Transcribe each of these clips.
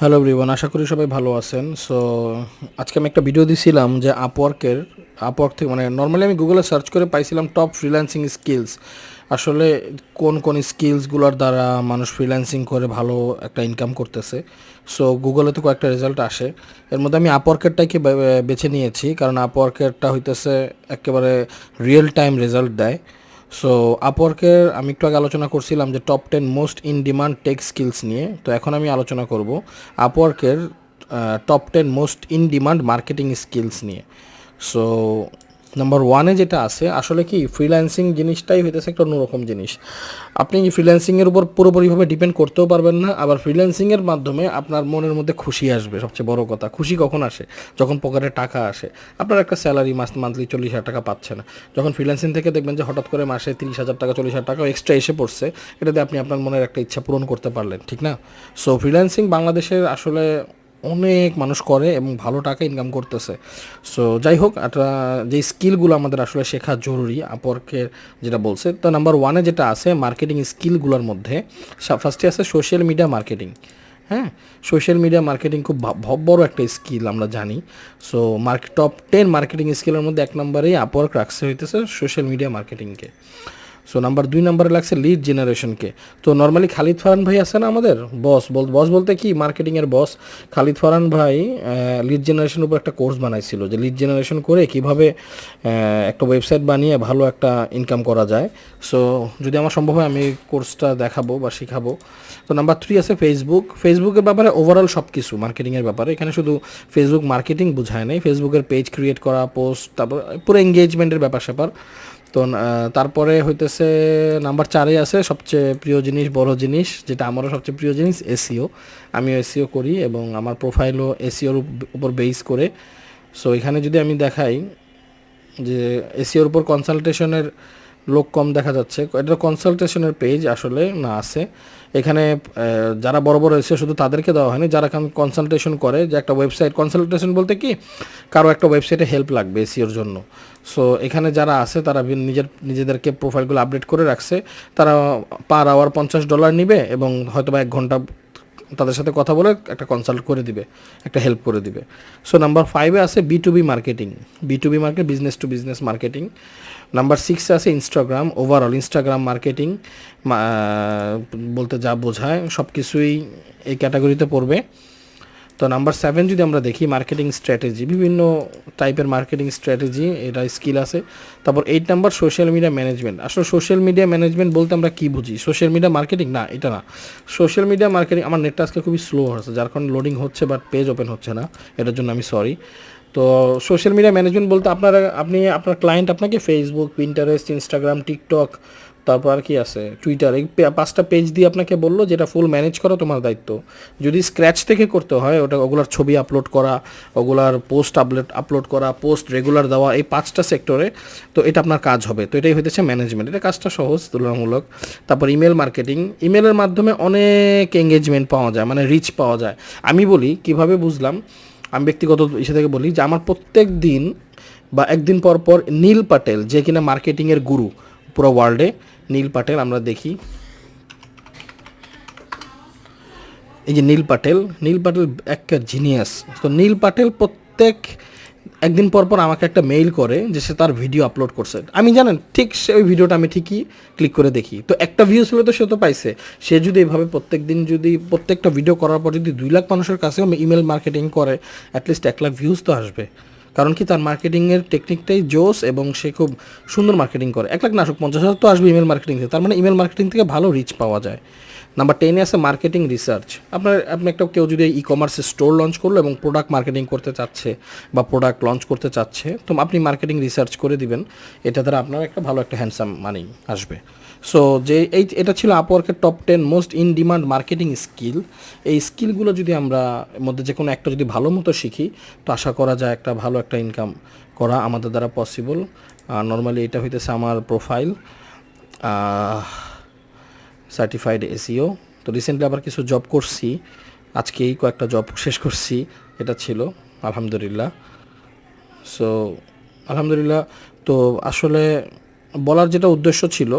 Hello everyone আশা করি সবাই ভালো আছেন। সো আজকে আমি একটা ভিডিও দিছিলাম যে আপওয়ার্কের আপওয়ার্ক থেকে মানে নর্মালি আমি গুগলে সার্চ করে পাইছিলাম টপ ফ্রিল্যান্সিং স্কিলস আসলে কোন কোন স্কিলসগুলোর দ্বারা মানুষ ফ্রিল্যান্সিং করে ভালো একটা ইনকাম করতেছে। সো গুগলে তো কয়েকটা রেজাল্ট আসে। এর মধ্যে আমি আপওয়ার্কেরটাকে বেছে নিয়েছি, কারণ আপওয়ার্কেরটা হইতেছে একেবারে রিয়েল টাইম রেজাল্ট দেয়। সো আপওয়ার্কের আমি একটু আগে আলোচনা করছিলাম যে top ten most in demand tech skills নিয়ে। তো এখন আমি আলোচনা করব আপওয়ার্কের top ten most in demand marketing skills নিয়ে। সো নাম্বার ওয়ানে যেটা আছে, আসলে কি ফ্রিল্যান্সিং জিনিসটাই হইতেছে একটা অন্যরকম জিনিস। আপনি ফ্রিল্যান্সিংয়ের উপর পুরোপুরিভাবে ডিপেন্ড করতেও পারবেন না, আবার ফ্রিল্যান্সিংয়ের মাধ্যমে আপনার মনের মধ্যে খুশি আসবে, সবচেয়ে বড় কথা। খুশি কখন আসে? যখন পকেটে টাকা আসে। আপনার একটা স্যালারি মাস মান্থলি চল্লিশ হাজার টাকা পাচ্ছে না। যখন ফ্রিল্যান্সিং থেকে দেখবেন যে হঠাৎ করে মাসে তিরিশ হাজার টাকা, চল্লিশ হাজার টাকা এক্সট্রা এসে পড়ছে, এটাতে আপনি আপনার মনের একটা ইচ্ছা পূরণ করতে পারলেন, ঠিক না? সো ফ্রিল্যান্সিং বাংলাদেশের আসলে অনেক মানুষ করে এবং ভালো টাকা ইনকাম করতেছে। সো যাই হোক একটা যে স্কিলগুলো আমাদের আসলে শেখা জরুরি আপরকে যেটা বলছে, তো নাম্বার ওয়ানে যেটা আছে মার্কেটিং স্কিলগুলোর মধ্যে ফার্স্টে আছে সোশ্যাল মিডিয়া মার্কেটিং হ্যাঁ? সোশ্যাল মিডিয়া মার্কেটিং খুব বড় একটা স্কিল আমরা জানি। So market top ten marketing স্কিলের মধ্যে এক নম্বরেই আপওয়ার্ক রাখছে হইতেছে সোশ্যাল মিডিয়া মার্কেটিংকে সো নাম্বার দুই নাম্বারে লাগছে লিড জেনারেশনকে তো নর্মালি খালিদ ফারহান ভাই আছে না আমাদের? বস বল বস বলতে কি? মার্কেটিংয়ের বস খালিদ ফারহান ভাই লিড জেনারেশনের উপর একটা কোর্স বানাইছিল যে লিড জেনারেশন করে কীভাবে একটা ওয়েবসাইট বানিয়ে ভালো একটা ইনকাম করা যায়। সো যদি আমার সম্ভব হয় আমি কোর্সটা দেখাবো বা শেখাবো। তো নাম্বার থ্রি আছে ফেসবুক ফেসবুকের ব্যাপারে ওভারঅল সব কিছু মার্কেটিংয়ের ব্যাপারে। এখানে শুধু ফেসবুক মার্কেটিং বোঝায় নাই। ফেসবুকের পেজ ক্রিয়েট করা পোস্ট তারপর পুরো এঙ্গেজমেন্টের ব্যাপার স্যাপার তো তারপরে হইতেছে নাম্বার চারে আছে সবচেয়ে প্রিয় জিনিস, বড় জিনিস, যেটা আমারও সবচেয়ে প্রিয় জিনিস, এসিও। আমিও এসিও করি এবং আমার প্রোফাইলও এসিওর উপর বেস করে। সো এখানে যদি আমি দেখাই যে এসিওর উপর কনসালটেশনের লোক কম দেখা যাচ্ছে। এটা কনসালটেশনের পেজ আসলে, না, আছে। এখানে যারা বড় বড় এসিও শুধু তাদেরকে দেওয়া হয়নি, যারা এখন কনসালটেশন করে, যে একটা ওয়েবসাইট কনসালটেশন বলতে কি, কারও একটা ওয়েবসাইটে হেল্প লাগবে এসিওর জন্য। সো এখানে যারা আছে, তারা নিজের, নিজেদেরকে প্রোফাইলগুলো আপডেট করে রাখছে। তারা পার আওয়ার পঞ্চাশ ডলার নিবে এবং হয়তো বা এক ঘণ্টা তাদের সাথে কথা বলে একটা কনসাল্ট করে দিবে, একটা হেল্প করে দিবে। সো নাম্বার ফাইভে আছে B to B marketing B to B market business to business marketing number সিক্সে আছে ইনস্টাগ্রাম ওভারঅল ইনস্টাগ্রাম মার্কেটিং বলতে যা বোঝায় সব কিছুই এই ক্যাটাগরিতে পড়বে। তো নাম্বার সেভেন যদি আমরা দেখি মার্কেটিং স্ট্র্যাটেজি বিভিন্ন টাইপের মার্কেটিং স্ট্র্যাটেজি এটা স্কিল আছে। তারপর eight number social media management আসলে সোশ্যাল মিডিয়া ম্যানেজমেন্ট বলতে আমরা কী বুঝি? সোশ্যাল মিডিয়া মার্কেটিং না, এটা না। সোশ্যাল মিডিয়া মার্কেটিং আমার নেটটা আজকে খুবই স্লো হচ্ছে যার কারণে লোডিং হচ্ছে বাট পেজ ওপেন হচ্ছে না। এটার জন্য আমি সরি তো সোশ্যাল মিডিয়া ম্যানেজমেন্ট বলতে আপনারা, আপনি, আপনার ক্লায়েন্ট আপনাকে ফেসবুক পিন্টারেস্ট ইনস্টাগ্রাম টিকটক তারপর আর কি আছে? টুইটার এই পাঁচটা পেজ দিয়ে আপনাকে বলল যেটা ফুল ম্যানেজ করা তোমার দায়িত্ব। যদি স্ক্র্যাচ থেকে করতে হয়, ওটা ওগুলার ছবি আপলোড করা, ওগুলার পোস্ট আপলোড আপলোড করা পোস্ট রেগুলার দেওয়া, এই পাঁচটা সেক্টরে তো এটা আপনার কাজ হবে। তো এটাই হইতেছে ম্যানেজমেন্ট এটা কাজটা সহজ, তুলনামূলক। তারপর ইমেল মার্কেটিং ইমেলের মাধ্যমে অনেক এঙ্গেজমেন্ট পাওয়া যায় মানে রিচ পাওয়া যায়। আমি বলি, কীভাবে বুঝলাম? আমি ব্যক্তিগত ইসে থেকে বলি যে, আমার প্রত্যেক দিন বা একদিন পর পর নীল পাটেল, যে কিনা মার্কেটিংয়ের গুরু পুরো ওয়ার্ল্ডে নীল পাটেল আমরা দেখি। এই যে নীল পাটেল নীল পাটেল একটা জিনিয়াস তো নীল পাটেল প্রত্যেক একদিন পর পর আমাকে একটা মেইল করে যে সে তার ভিডিও আপলোড করছে। আমি জানেন, ঠিক সে ওই ভিডিওটা আমি ঠিকই ক্লিক করে দেখি। তো একটা ভিউজ হলে তো সে তো পাইছে। সে যদি এইভাবে প্রত্যেক দিন যদি প্রত্যেকটা ভিডিও করার পর যদি দুই লাখ মানুষের কাছেও ইমেল মার্কেটিং করে অ্যাটলিস্ট এক লাখ ভিউজ তো আসবে। কারণ কি তার মার্কেটিংয়ের টেকনিকটাই জোস এবং সে খুব সুন্দর মার্কেটিং করে। এক লাখ না আসুক পঞ্চাশ হাজার তো আসবে ইমেল মার্কেটিং থেকে। তার মানে ইমেল মার্কেটিং থেকে ভালো রিচ পাওয়া যায়। নাম্বার টেনে আছে মার্কেটিং রিসার্চ আপনার, আপনি একটা কেউ যদি ই কমার্সে স্টোর লঞ্চ করল এবং প্রোডাক্ট মার্কেটিং করতে চাচ্ছে বা প্রোডাক্ট লঞ্চ করতে চাচ্ছে, তো আপনি মার্কেটিং রিসার্চ করে দিবেন। এটা দ্বারা আপনার একটা ভালো একটা হ্যান্ডসাম মানি আসবে। সো যে এই, এটা ছিল আপওয়ার্কের top ten most in demand marketing skill এই স্কিলগুলো যদি আমরা মধ্যে যে কোনো একটা যদি ভালো মতো শিখি, তো আশা করা যায় একটা ভালো একটা ইনকাম করা আমাদের দ্বারা পসিবল নর্মালি এটা হইতেছে আমার প্রোফাইল সার্টিফাইড এসিও তো রিসেন্টলি আবার কিছু জব করছি। আজকেই কয়েকটা জব শেষ করছি। এটা ছিল, আলহামদুলিল্লাহ। সো আলহামদুলিল্লাহ। তো আসলে বলার যেটা উদ্দেশ্য ছিল,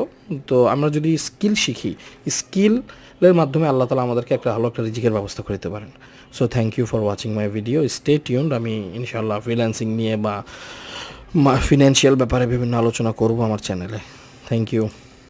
তো আমরা যদি স্কিল শিখি স্কিলের মাধ্যমে আল্লাহ তালা আমাদেরকে একটা ভালো একটা রিজিকের ব্যবস্থা করে দিতে পারেন। So thank you for watching my video stay tuned আমি ইনশাল্লাহ ফ্রিল্যান্সিং নিয়ে বা ফিনান্সিয়াল ব্যাপারে বিভিন্ন আলোচনা করব আমার চ্যানেলে থ্যাংক ইউ